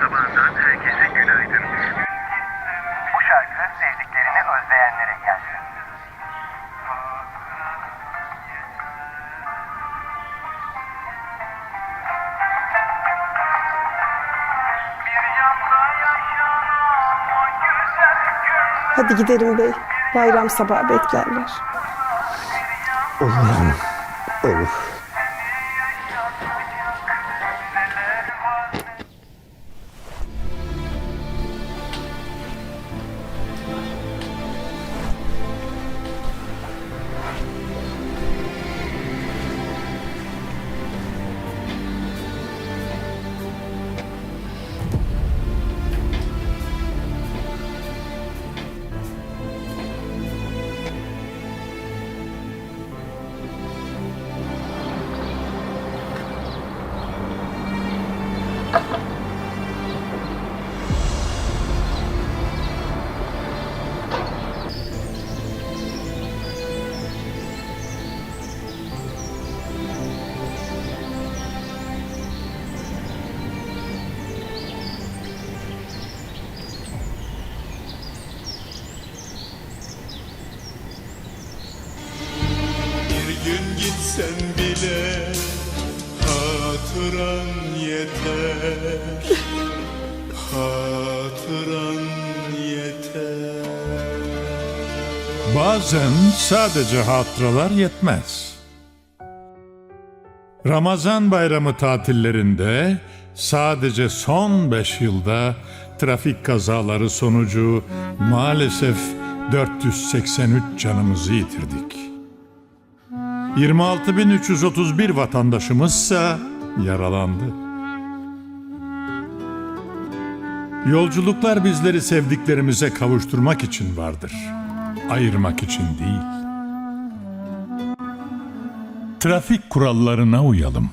sabahından herkese günaydın. Bu şarkı sevdiklerini özleyenlere günler Hadi gidelim bey. Bayram sabahı beklerler. Olur. Gitsen bile hatıran yeter Hatıran yeter Bazen sadece hatıralar yetmez. Ramazan bayramı tatillerinde sadece son beş yılda trafik kazaları sonucu maalesef 483 canımızı yitirdik. 26.331 vatandaşımızsa yaralandı. Yolculuklar bizleri sevdiklerimize kavuşturmak için vardır. Ayırmak için değil. Trafik kurallarına uyalım.